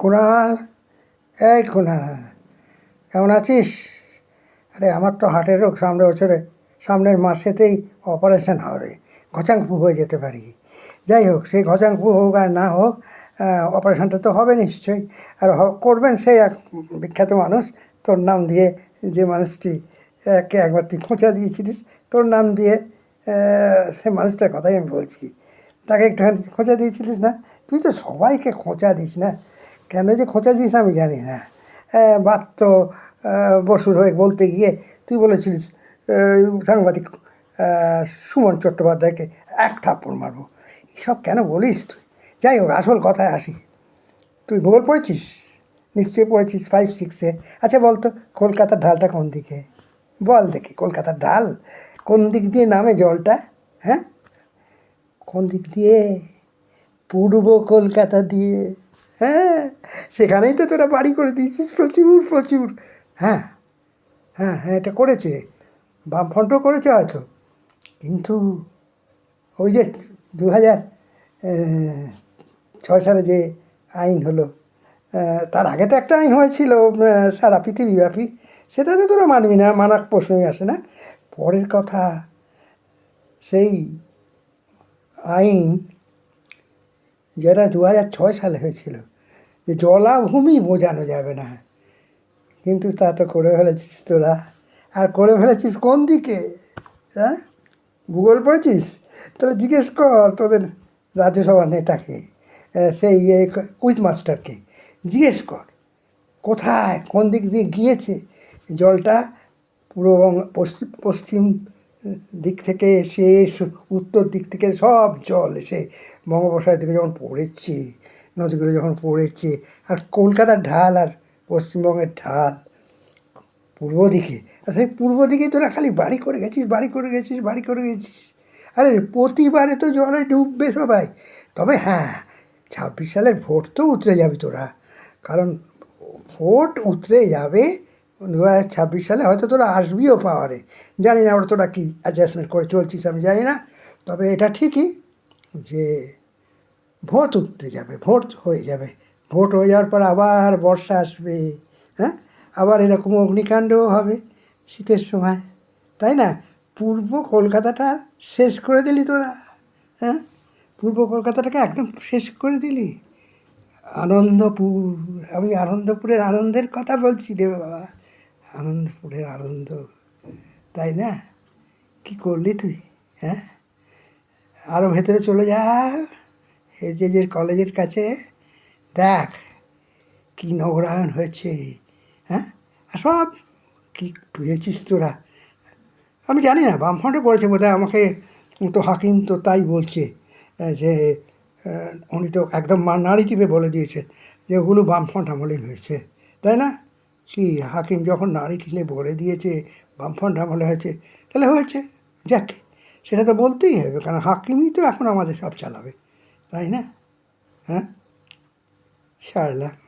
কুণাল এই কুণাল কেমন আছিস? আরে আমার তো হার্টের রোগ সামনে বছরে সামনের মাসেতেই অপারেশন হবে ঘচাংপু হয়ে যেতে পারি। যাই হোক সেই ঘচাংপু হোক আর না হোক অপারেশনটা তো হবে নিশ্চয়ই। আর করবেন সেই এক বিখ্যাত মানুষ তোর নাম দিয়ে যে মানুষটি আহ, কে একবার তুই খোঁচা দিয়েছিলিস তোর নাম দিয়ে আহ, সে মানুষটার কথাই আমি বলছি। তাকে একটুখানি খোঁচা দিয়েছিলিস না? তুই তো সবাইকে খোঁচা দিস না? কেন যে খোঁচা দিস আমি জানি না। বাত্য বসুর হয়ে বলতে গিয়ে তুই বলেছিলিস সাংবাদিক সুমন চট্টোপাধ্যায়কে এক থাপ্পড় মারবো। এসব কেন বলিস তুই? যাই হোক, আসল কথায় আসি। তুই ভূগোল পড়েছিস? নিশ্চয়ই পড়েছিস ফাইভ সিক্সে আচ্ছা বল তো কলকাতার ঢালটা কোন দিকে? বল দেখি, কলকাতার ঢাল? কোন দিক দিয়ে নামে জলটা? হ্যাঁ? কোন দিক দিয়ে? পূর্ব কলকাতা দিয়ে? হ্যাঁ সেখানেই তো তোরা বাড়ি করে দিয়েছিস প্রচুর প্রচুর। হ্যাঁ হ্যাঁ হ্যাঁ এটা করেছে। বামফ্রন্টও করেছে হয়তো। কিন্তু ওই যে দু হাজার ছয় সালে যে আইন হলো তার আগে তো একটা আইন হয়েছিল সারা পৃথিবীব্যাপী সেটা তো তোরা মানবি না মানার প্রশ্নই আসে না। পরের কথা, সেই আইন যেটা দু ছয় সালে হয়েছিল যে জলাভূমি বোঝানো যাবে না। কিন্তু তা তো করে ফেলেছিস তোরা। আর করে ফেলেছিস কোন দিকে? হ্যাঁ? ভূগোল পড়েছিস? তাহলে জিজ্ঞেস কর তোদের রাজ্যসভার নেতাকে সেই ইয়ে কুইজ মাস্টারকে জিজ্ঞেস কর, কোথায়, কোন দিক দিয়ে গিয়েছে? জলটা পূর্ববঙ্গ পশ্চিম পশ্চিম দিক থেকে এসে উত্তর দিক থেকে সব জল এসে বঙ্গোপসাগর দিকে যখন পড়েছে, নদীগুলো যখন পড়েছে, আর কলকাতার ঢাল আর পশ্চিমবঙ্গের ঢাল, পূর্ব দিকে, আর সেই পূর্ব দিকে তোরা খালি বাড়ি করে গেছিস, বাড়ি করে গেছিস, বাড়ি করে গেছিস। আরে প্রতিবারে তো জলে ডুববে সবাই। তবে হ্যাঁ ছাব্বিশ সালের ভোট তো উতরে যাবে তোরা। কারণ ভোট উতরে যাবে দু হাজার ছাব্বিশ সালে হয়তো তোরা আসবিও পাওয়ারে। জানি না ওরা তোরা কী অ্যাডজাস্টমেন্ট করে চলছিস আমি জানি না। তবে এটা ঠিকই যে ভোট উঠতে যাবে, ভোট হয়ে যাবে। ভোট হয়ে যাওয়ার পর আবার বর্ষা আসবে হ্যাঁ? আবার এরকম অগ্নিকাণ্ডও হবে শীতের সময়, তাই না? পূর্ব কলকাতাটা শেষ করে দিলি তোরা হ্যাঁ? পূর্ব কলকাতাটাকে একদম শেষ করে দিলি। আনন্দপুর, আমি আনন্দপুরের আনন্দের কথা বলছি রে বাবা। আনন্দপুরের আনন্দ। তাই না? কি করলি তুই হ্যাঁ? আরও ভেতরে চলে যা। হেরিটেজের কলেজের কাছে। দেখ, কি নগরায়ণ হয়েছে হ্যাঁ? আর সব কি পেয়েছিস তোরা? আমি জানি না বামফ্রন্টও করেছে বোধহয়, আমাকে তো হাকিম তো তাই বলছে যে উনি তো একদম নারীটিভে বলে দিয়েছেন, যে ওগুলো বামফ্রন্ট আমলেই হয়েছে। তাই না? কি, হাকিম যখন নাড়ি ঠিলে বলে দিয়েছে, বামফ্রন্ট আমলে হয়েছে, তাহলে হয়েছে, যাকে, সেটা তো বলতেই হবে, কারণ হাকিমই তো এখন আমাদের সব চালাবে, তাই না? হ্যাঁ? ছাড়লাম